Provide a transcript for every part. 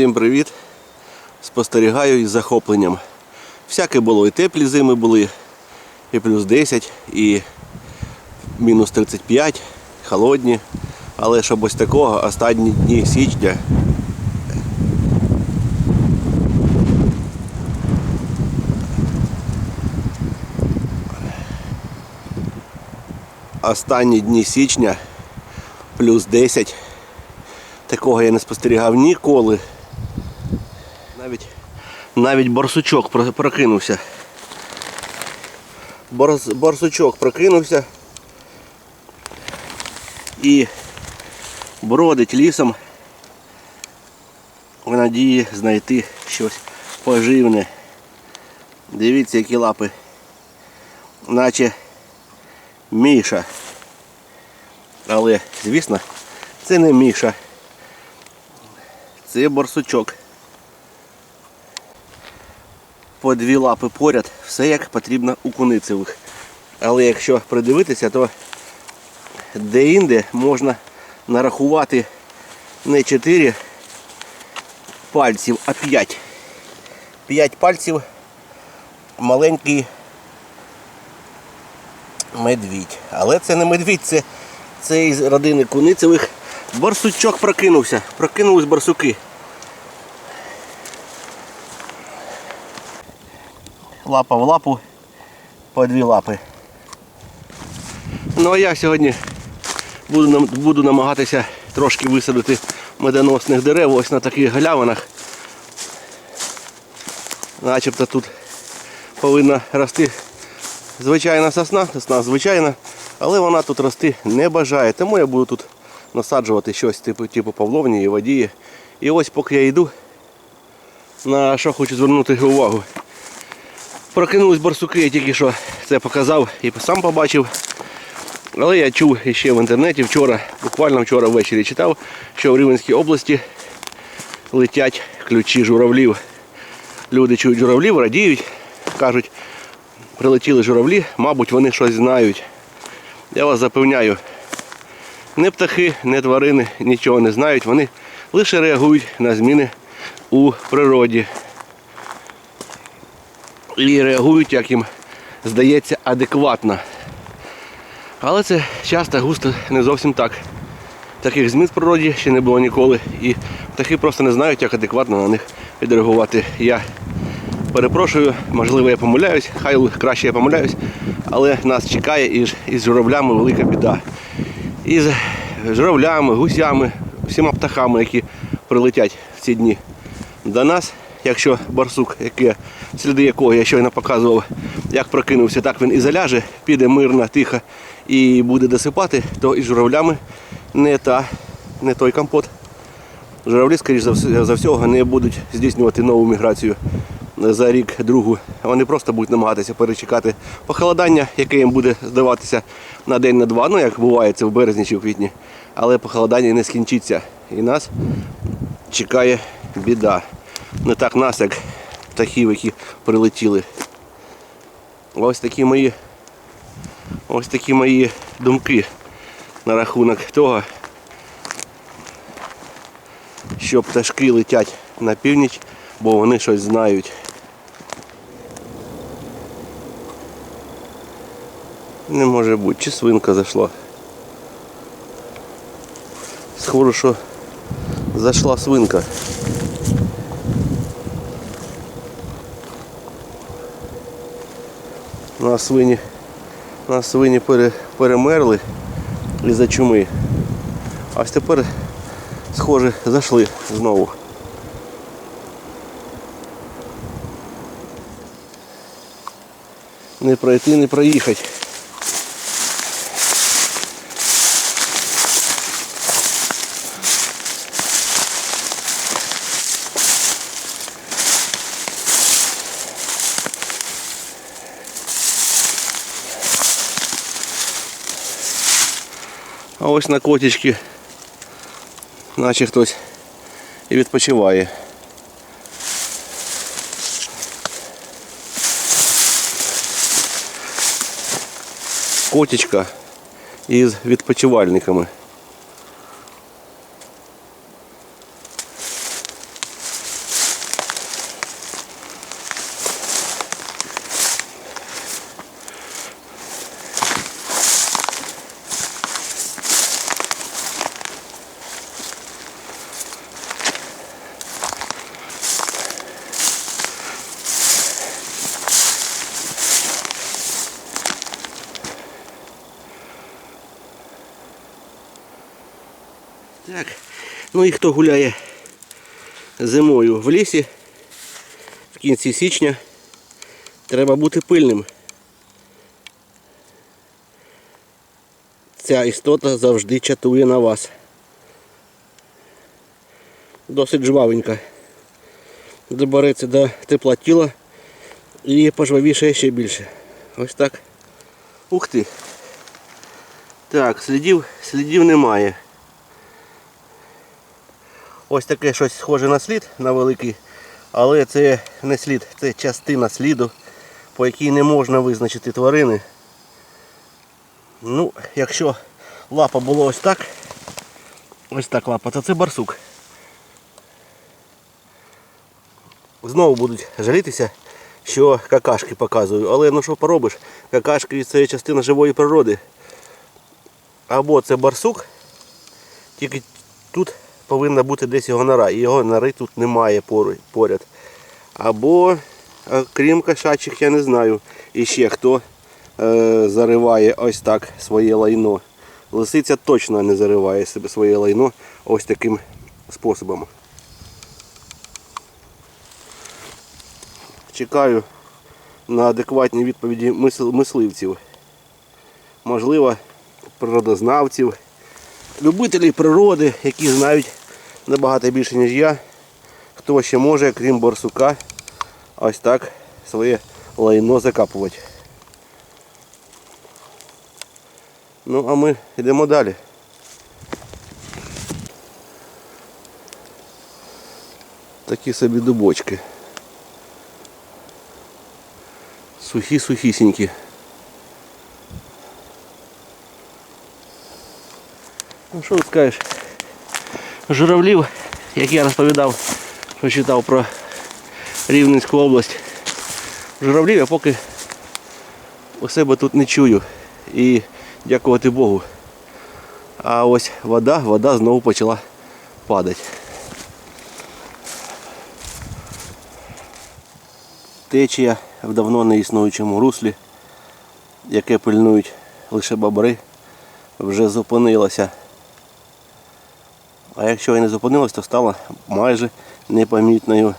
Всім привіт! Спостерігаю із захопленням. Всяке було, і теплі зими були, і плюс 10, і мінус 35, холодні. Але щоб ось такого останні дні січня. Останні дні січня плюс 10. Такого я не спостерігав ніколи. Навіть, борсучок прокинувся. Борс, борсучок прокинувся і бродить лісом в надії знайти щось поживне. Дивіться, які лапи. Наче Міша. Але, звісно, це не Міша. Це борсучок. По дві лапи поряд, все як потрібно у куницевих. Але якщо придивитися, то де-інде можна нарахувати не 4 пальців, а 5. 5 пальців маленький медвідь. Але це не медвідь, це, це із родини куницевих. Барсучок прокинувся. Прокинулись барсуки. Лапа в лапу, по дві лапи. Ну а я сьогодні буду, буду намагатися трошки висадити медоносних дерев ось на таких галявинах. Начебто тут повинна рости звичайна сосна, сосна звичайна, але вона тут рости не бажає. Тому я буду тут насаджувати щось типу, типу павловні і водії. І ось поки я йду, на що хочу звернути увагу. Прокинулись барсуки, я тільки що це показав і сам побачив. Але я чув ще в інтернеті вчора, буквально вчора ввечері читав, що в Рівненській області летять ключі журавлів. Люди чують журавлів, радіють, кажуть, прилетіли журавлі, мабуть, вони щось знають. Я вас запевняю, не птахи, не тварини нічого не знають, вони лише реагують на зміни у природі. І реагують, як їм здається, адекватно. Але це часто густо не зовсім так. Таких змін в природі ще не було ніколи. І птахи просто не знають, як адекватно на них відреагувати. Я перепрошую, можливо, я помиляюсь, хай краще я помиляюсь, але нас чекає із, із журавлями велика біда. Із журавлями, гусями, всіма птахами, які прилетять в ці дні до нас. Якщо барсук, який, сліди якого я щойно показував, як прокинувся, так він і заляже, піде мирно, тихо і буде досипати, то із журавлями не, та, не той компот. Журавлі, скоріш за, всього, не будуть здійснювати нову міграцію за рік другу. Вони просто будуть намагатися перечекати похолодання, яке їм буде здаватися на день на два, ну як буває це в березні чи в квітні. Але похолодання не скінчиться. І нас чекає біда. Не так нас, як птахів, які прилетіли. Ось такі мої, ось такі мої думки на рахунок того, що пташки летять на північ, бо вони щось знають. Не може бути, чи свинка зайшла. Схоже, що зайшла свинка. На свині, нас свині пере, перемерли із-за чуми. А ось тепер, схоже, зайшли знову. Не пройти, не проїхати. А ось на котічки, наче хтось і відпочиває. Котічка із відпочивальниками. Ну і хто гуляє зимою в лісі в кінці січня, треба бути пильним. Ця істота завжди чатує на вас. Досить жвавенька. Добереться до тепла тіла і пожвавіше ще більше. Ось так. Ух ти. Так, слідів, слідів немає. Ось таке щось схоже на слід на великий, але це не слід, це частина сліду, по якій не можна визначити тварини. Ну, якщо лапа була ось так, ось так лапа, то це барсук. Знову будуть жалітися, що какашки показую. Але ну що поробиш, какашки це частина живої природи. Або це барсук, тільки тут повинна бути десь його нора, і його нори тут немає поряд. Або, е, крім кошачих, я не знаю, іще хто е, зариває ось так своє лайно. Лисиця точно не зариває себе своє лайно ось таким способом. Чекаю на адекватні відповіді мисливців. Можливо, природознавців, любителів природи, які знають набагато більше, ніж я, хто ще може, крім борсука, ось так своє лайно закапувати. Ну, а ми йдемо далі. Такі собі дубочки. Сухі-сухісінькі. Ну що скажеш? Журавлів, як я розповідав, що читав про Рівненську область. Журавлів я поки у себе тут не чую. І дякувати Богу. А ось вода, вода знову почала падати. Течія в давно не існуючому руслі, яке пильнують лише бобри, вже зупинилася. А якщо і не зупинилась, то стала майже непомітною.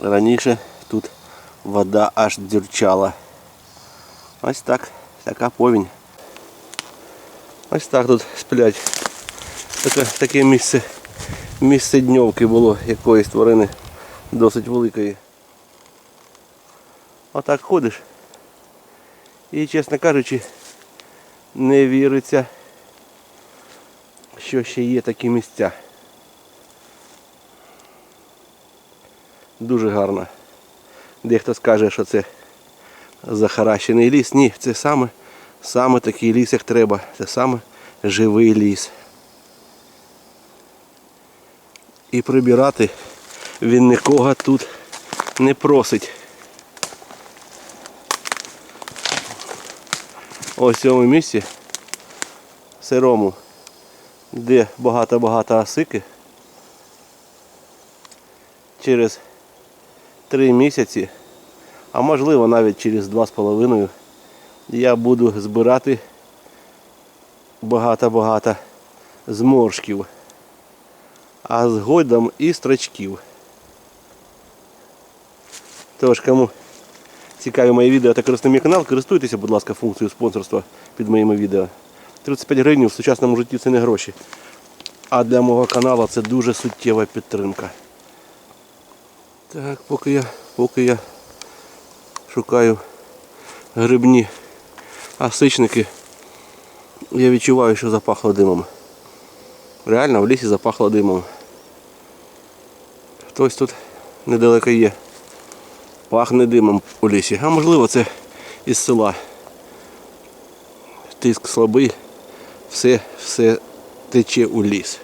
Раніше тут вода аж дзюрчала. Ось так, така повінь. Ось так тут сплять. Таке, таке місце, місце дньовки було якоїсь тварини досить великої. Отак ходиш. І, чесно кажучи, не віриться, що ще є такі місця. Дуже гарно. Дехто скаже, що це захаращений ліс. Ні, це саме, саме такий ліс, як треба. Це саме живий ліс. І прибирати він нікого тут не просить. Ось в цьому місці сирому, де багато-багато осики. Через три місяці, а можливо навіть через два з половиною, я буду збирати багато-багато зморшків, а згодом і строчків. Тож, кому цікаві мої відео та користує мій канал, користуйтеся, будь ласка, функцією спонсорства під моїми відео. 35 гривень в сучасному житті це не гроші. А для мого каналу це дуже суттєва підтримка. Так, поки я, поки я шукаю грибні осичники, я відчуваю, що запахло димом. Реально в лісі запахло димом. Хтось тут недалеко є. Пахне димом у лісі. А можливо це із села. Тиск слабий, все, все тече у ліс.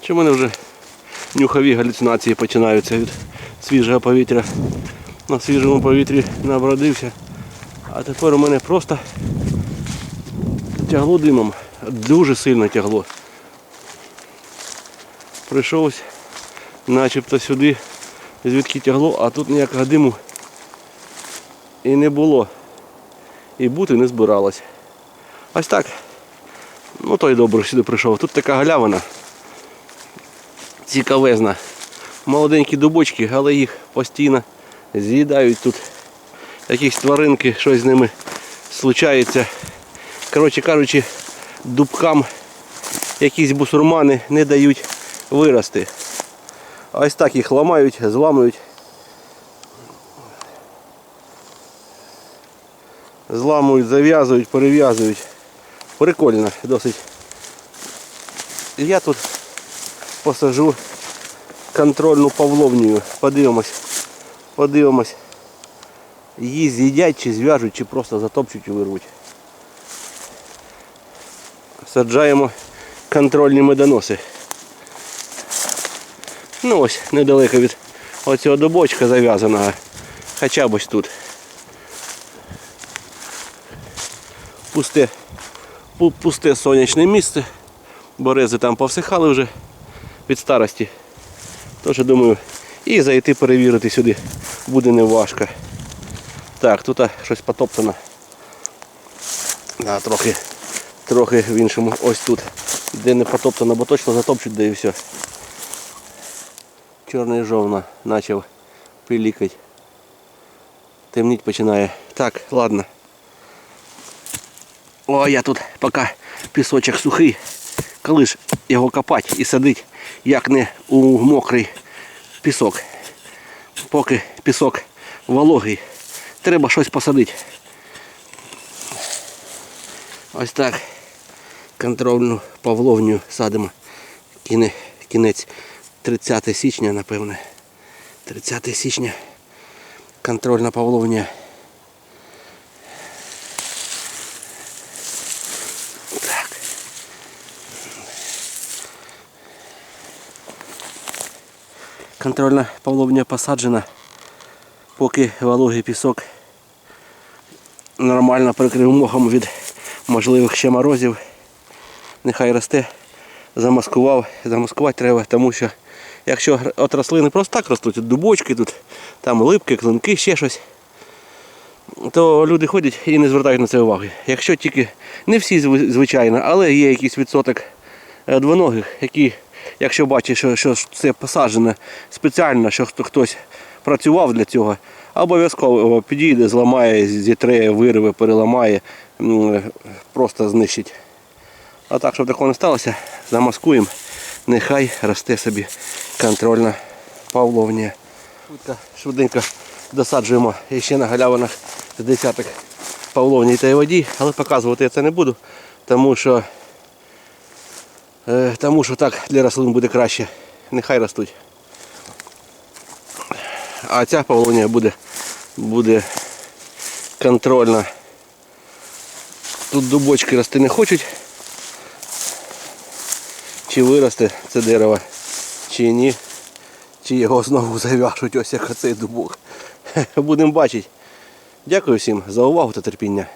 Чи в мене вже нюхові галюцинації починаються від свіжого повітря. На свіжому повітрі набродився. А тепер у мене просто тягло димом. Дуже сильно тягло. Прийшов начебто сюди звідки тягло, а тут ніякого диму і не було. І бути не збиралось. Ось так. Ну той добре сюди прийшов. Тут така галявина. Цікавезна. Молоденькі дубочки, але їх постійно з'їдають тут. Якісь тваринки, щось з ними случається. Коротше кажучи, дубкам якісь бусурмани не дають вирости. Ось так їх ламають, зламують. Зламують, зав'язують, перев'язують. Прикольно, досить. Я тут посажу контрольну павловнію. Подивимось. Подивимось. Її з'їдять, чи зв'яжуть, чи просто затопчуть і вирвуть. Саджаємо контрольні медоноси. Ну ось, недалеко від оцього дубочка зав'язаного. Хоча б ось тут. Пусте, пусте сонячне місце. Берези там повсихали вже від старості. Тож думаю, і зайти перевірити сюди буде неважко. Так, тут щось потоптано. Да, трохи, трохи в іншому. Ось тут. Де не потоптано, бо точно затопчуть, да і все. Чорний жовна почав пилікати. Темніть починає. Так, ладно. О, я тут поки пісочок сухий. Коли ж його копати і садити, як не у мокрий пісок. Поки пісок вологий, треба щось посадити. Ось так. Контрольну павловню садимо. Кіне- Кінець 30 січня, напевне. 30 січня. Контрольна павловня. Так. Контрольна павловня посаджена, поки вологий пісок нормально прикрив мохом від можливих ще морозів. Нехай росте, замаскував. Замаскувати треба, тому що якщо от рослини просто так ростуть, от дубочки тут, там липки, клинки, ще щось, то люди ходять і не звертають на це уваги. Якщо тільки не всі звичайно, але є якийсь відсоток е, двоногих, які, якщо бачать, що, що це посаджено спеціально, що хтось працював для цього, обов'язково підійде, зламає, зітре, вирве, переламає, просто знищить. А так, щоб такого не сталося, замаскуємо. Нехай росте собі контрольна павловня. Швидко, швиденько досаджуємо і ще на галявинах десяток павловні та й воді, але показувати я це не буду, тому що, е, тому що так для рослин буде краще. Нехай ростуть. А ця павловня буде, буде контрольна. Тут дубочки рости не хочуть. Чи виросте це дерево, чи ні. Чи його знову зав'яжуть, ось як оцей дубок. Будемо бачити. Дякую всім за увагу та терпіння.